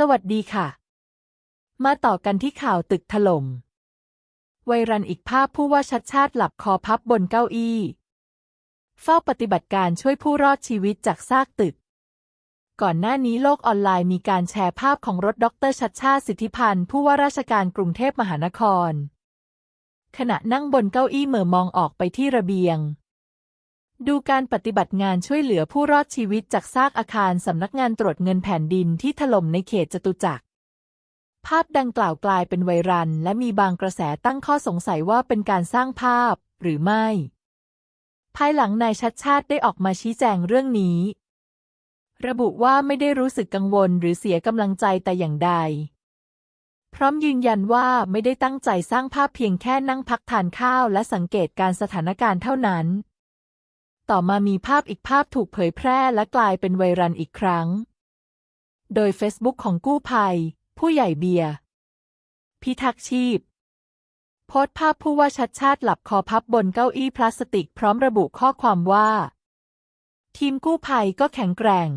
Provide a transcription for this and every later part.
สวัสดีค่ะ มาต่อกันที่ข่าวตึกถล่ม ไวรันอีกภาพผู้ว่าชัดชาติหลับคอพับบนเก้าอี้ เฝ้าปฏิบัติการช่วยผู้รอดชีวิตจากซากตึก ก่อนหน้านี้โลกออนไลน์มีการแชร์ภาพของรถดรชัดชาติสิทธิพันธ์ผู้ว่าราชการกรุงเทพมหานคร ขณะนั่งบนเก้าอี้เหม่อมองออกไปที่ระเบียง ดูการปฏิบัติงานช่วยเหลือผู้รอดชีวิตจากซากอาคารสำนักงานตรวจเงินแผ่นดินที่ถล่มในเขตจตุจักร ภาพดังกล่าวกลายเป็นไวรัลและมีบางกระแสตั้งข้อสงสัยว่าเป็นการสร้างภาพหรือไม่ ภายหลังนายชัดชาติได้ออกมาชี้แจงเรื่องนี้ ระบุว่าไม่ได้รู้สึกกังวลหรือเสียกำลังใจแต่อย่างใด พร้อมยืนยันว่าไม่ได้ตั้งใจสร้างภาพเพียงแค่นั่งพักทานข้าวและสังเกตการสถานการณ์เท่านั้น ต่อมามีภาพอีกภาพถูกเผยแพร่และกลายเป็นไวรัลอีกครั้ง โดยเฟซบุ๊กของกู้ภัย ผู้ใหญ่เบียร์พิทักษ์ชีพ โพสต์ภาพผู้ว่าชัดชาติหลับคอพับบนเก้าอี้พลาสติกพร้อมระบุข้อความว่า ทีมกู้ภัยก็แข็งแกร่ง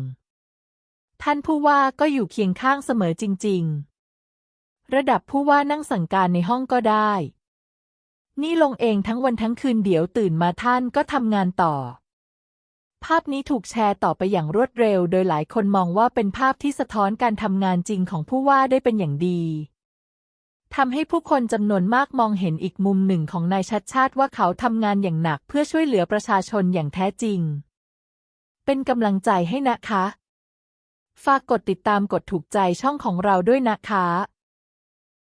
ท่านผู้ว่าก็อยู่เคียงข้างเสมอจริง ๆ ระดับผู้ว่านั่งสั่งการในห้องก็ได้ นี่ลงเองทั้งวันทั้งคืนเดี๋ยวตื่นมาท่านก็ทำงานต่อ ภาพนี้ถูกแชร์ต่อไปอย่างรวดเร็ว โดยหลายคนมองว่าเป็นภาพที่สะท้อนการทำงานจริงของผู้ว่าได้เป็นอย่างดีทำให้ผู้คนจำนวนมากมองเห็นอีกมุมหนึ่งของนายชัดชาติว่าเขาทำงานอย่างหนักเพื่อช่วยเหลือประชาชนอย่างแท้จริง เป็นกำลังใจให้นะคะ ฝากกดติดตามกดถูกใจช่องของเราด้วยนะคะ